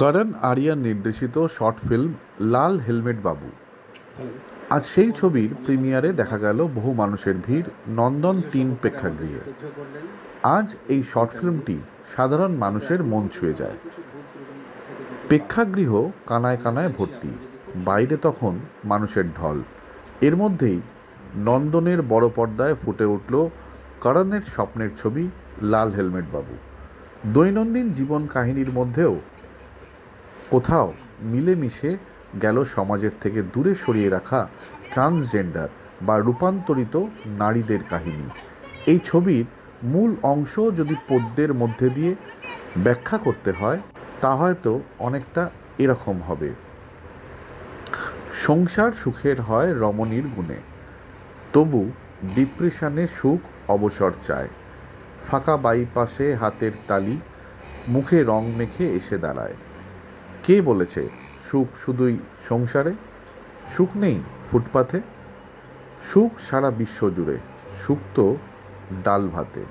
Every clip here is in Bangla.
করণ আরিয়ান নির্দেশিত শর্ট ফিল্ম লাল হেলমেট বাবু। আজ সেই ছবির প্রিমিয়ারে দেখা গেল বহু মানুষের ভিড় নন্দন তিন প্রেক্ষাগৃহে। আজ এই শর্ট ফিল্মটি সাধারণ মানুষের মন ছুঁয়ে যায়। প্রেক্ষাগৃহ কানায় কানায় ভর্তি, বাইরে তখন মানুষের ঢল। এর মধ্যেই নন্দনের বড় পর্দায় ফুটে উঠল করণের স্বপ্নের ছবি লাল হেলমেট বাবু। দৈনন্দিন জীবন কাহিনীর মধ্যেও কোথাও মিলেমিশে গেল সমাজের থেকে দূরে সরিয়ে রাখা ট্রান্সজেন্ডার বা রূপান্তরিত নারীদের কাহিনী। এই ছবির মূল অংশ যদি পদ্যের মধ্যে দিয়ে ব্যাখ্যা করতে হয়, তা হয়তো অনেকটা এরকম হবে। সংসার সুখের হয় রমণীর গুণে। তবু ডিপ্রেশনে সুখ অবসর চায়। ফাঁকা বাইপাসে হাতের তালি, মুখে রং মেখে এসে দাঁড়ায়। কে বলেছে সুখ শুধুই সংসারে? সুখ নেই ফুটপাথে সুখ সারা বিশ্ব জুড়ে। সুখ তো ডাল ভাতে।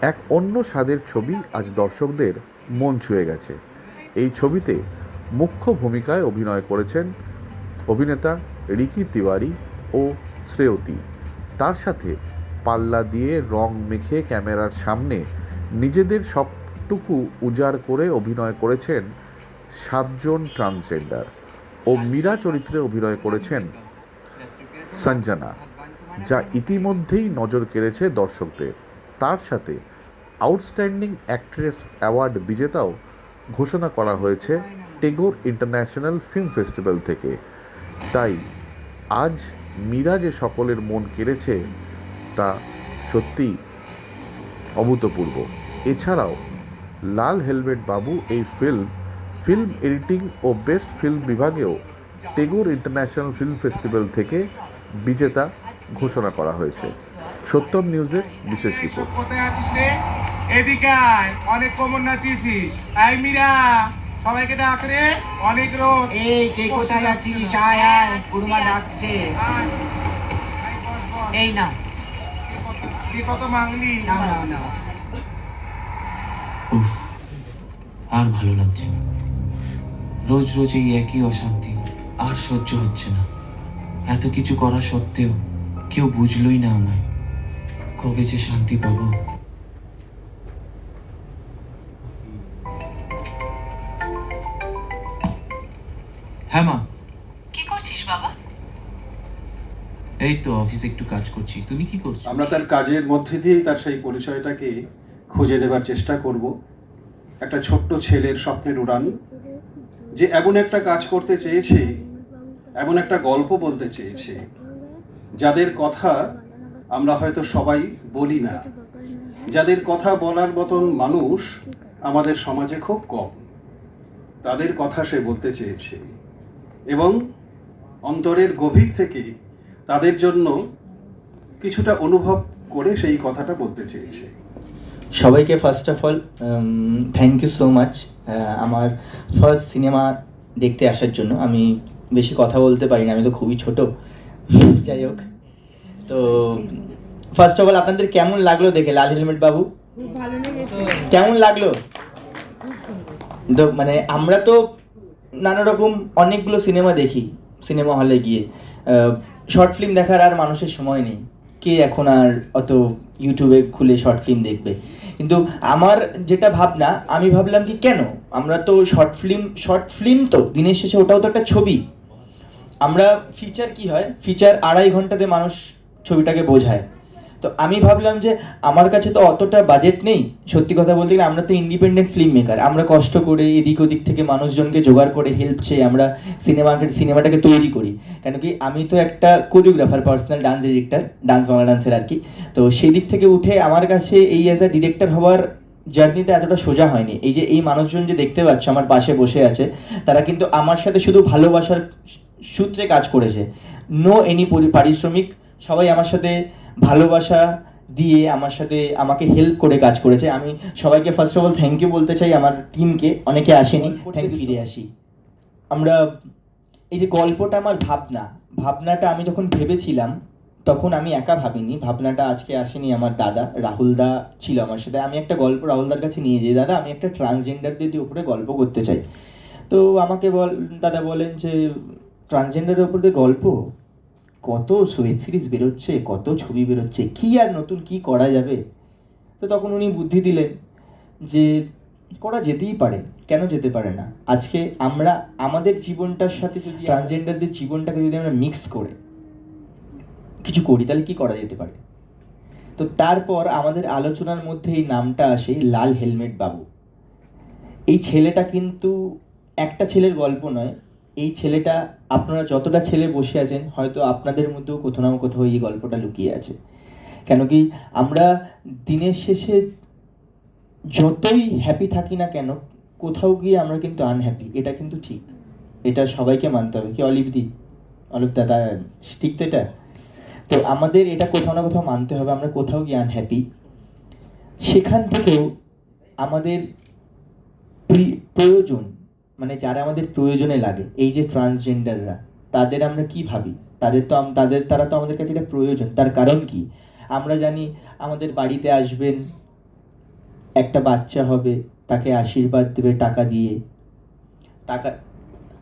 এক অন্য স্বাদের ছবি আজ দর্শকদের মন ছুঁয়ে গেছে। এই ছবিতে মুখ্য ভূমিকায় অভিনয় করেছেন অভিনেতা রিকি তিওয়ারি ও শ্রেয়তী। তার সাথে পাল্লা দিয়ে রং মেখে ক্যামেরার সামনে নিজেদের সবটুকু উজাড় করে অভিনয় করেছেন সাতজন ট্রান্সজেন্ডার ও মীরা চরিত্রে অভিনয় করেছেন সঞ্জনা, যা ইতিমধ্যেই নজর কেড়েছে দর্শকদের। তার সাথে আউটস্ট্যান্ডিং অ্যাক্ট্রেস অ্যাওয়ার্ড বিজেতাও ঘোষণা করা হয়েছে টেগোর ইন্টারন্যাশনাল ফিল্ম ফেস্টিভ্যাল থেকে। তাই আজ মীরা যে সকলের মন কেড়েছে, তা সত্যি অভূতপূর্ব। এছাড়াও লাল হেলমেট বাবু এই ফিল্ম ফিল্ম এডিটিং ও বেস্ট ফিল্ম বিভাগেও টেগোর ইন্টারন্যাশনাল ফিল্ম ফেস্টিভ্যাল থেকে বিজেতা ঘোষণা করা হয়েছে। সত্যম নিউজের বিশেষ রিপোর্ট। কোথায় আছিস রে? এদিকে আয় অনেক কোমর নাচিয়েছিস আই মীরা সবাইকে ডাক রে অনেক রোদ এই কে কোথায় আছিস? আয় আয় কুরমা ডাকছে। এই না। কে কত- মাংলি? নাও নাও উফ আর ভালো লাগছে না। রোজ রোজ এই একই অশান্তি আর সহ্য হচ্ছে না। এত কিছু করা সত্ত্বেও কেউ বুঝলই না আমায় কবে যে শান্তি পাবো। হ্যাঁ মা। কি করছিস বাবা? এই তো অফিসে একটু কাজ করছি। তুমি কি করছ? আমরা তার কাজের মধ্যে দিয়েই তার সেই পরিচয়টাকে খুঁজে নেবার চেষ্টা করব। একটা ছোট্ট ছেলের স্বপ্নের উড়ান। যে এমন একটা কাজ করতে চেয়েছে, এমন একটা গল্প বলতে চেয়েছে, যাদের কথা আমরা হয়তো সবাই বলি না। যাদের কথা বলার মতন মানুষ আমাদের সমাজে খুব কম। তাদের কথা সে বলতে চেয়েছে এবং অন্তরের গভীর থেকে তাদের জন্য কিছুটা অনুভব করে সেই কথাটা বলতে চেয়েছে। সবাইকে first of all thank you so much আমার ফার্স্ট সিনেমা দেখতে আসার জন্য। আমি বেশি কথা বলতে পারি না আমি তো খুবই ছোট। যাই হোক। তো ফার্স্ট অফ অল আপনাদের কেমন লাগল দেখে লাল হেলমেট বাবু? কেমন লাগল? তো মানে আমরা তো নানা রকম অনেকগুলো সিনেমা দেখি সিনেমা হলে গিয়ে। শর্ট ফিল্ম দেখার আর মানুষের সময় নেই। কে এখন আর অত ইউটিউবে খুলে শর্ট ফিল্ম দেখবে? কিন্তু আমার যেটা ভাবনা, আমি ভাবলাম কি কেন? আমরা তো শর্ট ফিল্ম শর্ট ফিল্ম তো, দিনের শেষে ওটাও তো একটা ছবি। আমরা ফিচার কি হয়? ফিচার আড়াই ঘন্টাতে মানুষ ছবিটাকে বোঝায়। তো আমি ভাবলাম যে আমার কাছে তো অতটা বাজেট নেই। সত্যি কথা বলতে গেলে আমরা তো ইন্ডিপেন্ডেন্ট ফিল্ম মেকার আমরা কষ্ট করে এদিক ওদিক থেকে মানুষজনকে জোগাড় করে হেল্প চেয়ে আমরা সিনেমা সিনেমাটাকে তৈরি করি। কেন কি আমি তো একটা choreographer personal dance director dance Bangla ডান্সের আর কি। তো সেই দিক থেকে উঠে আমার কাছে এই অ্যাজ আ ডিরেক্টর হওয়ার জার্নিতে এতটা সোজা হয়নি। এই যে এই মানুষজন যে দেখতে পাচ্ছ, আমার পাশে বসে আছে, তারা কিন্তু আমার সাথে শুধু ভালোবাসার সূত্রে কাজ করেছে। নো এনি পারিশ্রমিক, সবাই আমার সাথে ভালোবাসা দিয়ে আমার সাথে আমাকে হেল্প করে কাজ করেছে। আমি সবাইকে first of all thank you বলতে চাই আমার টিমকে অনেকে আসেনি থ্যাংক ফিরে আসি। আমরা এই যে গল্পটা আমার ভাবনা ভাবনাটা আমি যখন ভেবেছিলাম তখন আমি একা ভাবিনি। ভাবনাটা আজকে আসেনি আমার দাদা। রাহুলদা ছিল আমার সাথে। আমি একটা গল্প রাহুলদার কাছে নিয়ে যাই। দাদা আমি একটা ট্রান্সজেন্ডারদের উপরে গল্প করতে চাই। তো আমাকে বল দাদা বলেন যে ট্রান্সজেন্ডারের উপরে গল্প? কত ওয়েব সিরিজ বেরোচ্ছে, কত ছবি বেরোচ্ছে, কি আর নতুন কি করা যাবে? তো তখন উনি বুদ্ধি দিলেন যে করা যেতেই পারে, কেন যেতে পারে না? আজকে আমরা আমাদের জীবনটার সাথে যদি ট্রান্সজেন্ডারদের জীবনটাকে যদি আমরা মিক্স করে কিছু করি, তাহলে কি করা যেতে পারে? তো তারপর আমাদের আলোচনার মধ্যে এই নামটা আসে, লাল হেলমেট বাবু। এই ছেলেটা কিন্তু একটা ছেলের গল্প নয় এই ছেলেটা, আপনারা যতটা ছেলে বসে আছেন, হয়তো আপনাদের মধ্যেও কোথাও না কোথাও এই গল্পটা লুকিয়ে আছে। কেন কি আমরা দিনের শেষে যতই হ্যাপি থাকি না কেন, কোথাও গিয়ে আমরা কিন্তু আনহ্যাপি এটা কিন্তু ঠিক। এটা সবাইকে মানতে হবে। কি অলিভ দি? অলিভ দাদা ঠিক তো এটা? তো আমাদের এটা কোথাও না কোথাও মানতে হবে, আমরা কোথাও গিয়ে আনহ্যাপি সেখান থেকেও আমাদের প্রয়োজন মানে যারা আমাদের প্রয়োজনে লাগে, এই যে ট্রান্সজেন্ডাররা তাদের আমরা কি ভাবি? তাদের তো তাদের, তারা তো আমাদের কাছে এটা প্রয়োজন। তার কারণ কি? আমরা জানি আমাদের বাড়িতে আসবেন, একটা বাচ্চা হবে, তাকে আশীর্বাদ দেবে টাকা দিয়ে। টাকা,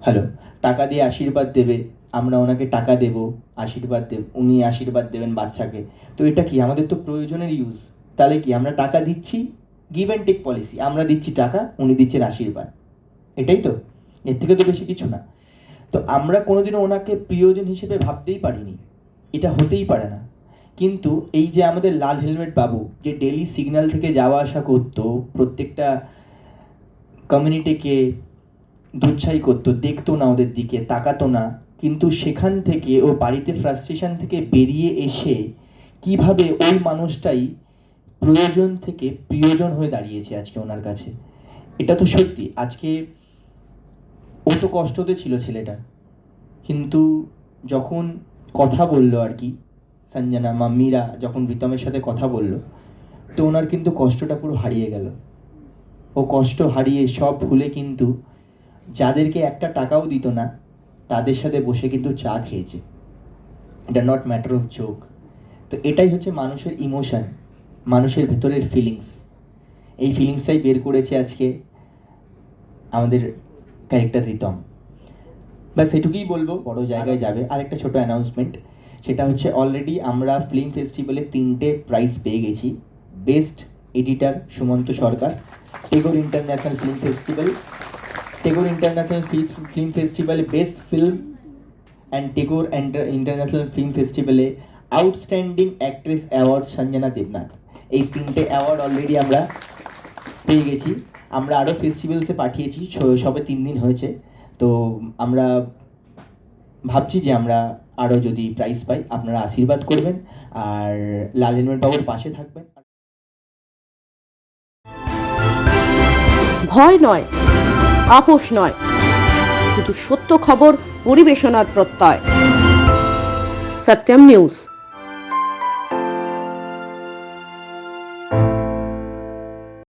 হ্যালো, টাকা দিয়ে আশীর্বাদ দেবে, আমরা ওনাকে টাকা দেব, আশীর্বাদ দেব, উনি আশীর্বাদ দেবেন বাচ্চাকে। তো এটা কি? আমাদের তো প্রয়োজনের ইউজ তাহলে কি? আমরা টাকা দিচ্ছি গিভ অ্যান্ড টেক পলিসি আমরা দিচ্ছি টাকা, উনি দিচ্ছেন আশীর্বাদ। এটাই তো। এর থেকে তো বেশি কিছু না। তো আমরা কোনোদিনও ওনাকে প্রিয়জন হিসেবে ভাবতেই পারিনি। এটা হতেই পারে না। কিন্তু এই যে আমাদের লাল হেলমেট বাবু, যে ডেলি সিগন্যাল থেকে যাওয়া আসা করতো, প্রত্যেকটা কমিউনিটিকে দুচ্ছাই করতো, দেখতো না ওদের দিকে, তাকাতো না। কিন্তু সেখান থেকে, ও বাড়িতে ফ্রাস্ট্রেশন থেকে বেরিয়ে এসে কীভাবে ওই মানুষটাই প্রয়োজন থেকে প্রিয়জন হয়ে দাঁড়িয়েছে আজকে ওনার কাছে? এটা তো সত্যি। আজকে ও তো কষ্টতে ছিল ছেলেটা। কিন্তু যখন কথা বলল আর কি, সঞ্জনা মাম্মিরা যখন প্রীতমের সাথে কথা বলল, তো ওনার কিন্তু কষ্টটা পুরো হারিয়ে গেল। ও কষ্ট হারিয়ে সব ভুলে কিন্তু যাদেরকে একটা টাকাও দিত না, তাদের সাথে বসে কিন্তু চা খেয়েছে। এটা নট ম্যাটার অফ জোক তো এটাই হচ্ছে মানুষের ইমোশন মানুষের ভেতরের ফিলিংস এই ফিলিংসটাই বের করেছে আজকে আমাদের ক্যারেক্টার রিতম ব্যাস এটুকুই বলব বড় জায়গায় যাবে। আর একটা ছোট অ্যানাউন্সমেন্ট সেটা হচ্ছে অলরেডি আমরা ফিল্ম ফেস্টিভ্যালে তিনটে প্রাইজ পেয়ে গেছি। Best editor Sumanta Sarkar Tagore international film festival Tagore international film ফেস্টিভ্যালে best film and Tagore international film ফেস্টিভ্যালে outstanding actress award Sanjana Debnath এই তিনটে অ্যাওয়ার্ড অলরেডি আমরা পেয়ে গেছি। আমরা আরও ফেস্টিভ্যালসে পাঠিয়েছি সবে তিন দিন হয়েছে। তো আমরা ভাবছি যে আমরা আরও যদি প্রাইজ পাই, আপনারা আশীর্বাদ করবেন। আর লাল হেলমেট বাবুর পাশে থাকবেন। ভয় নয়, আপোষ নয়, শুধু সত্য খবর, পরিবেশনার প্রত্যয়। সত্যম নিউজ।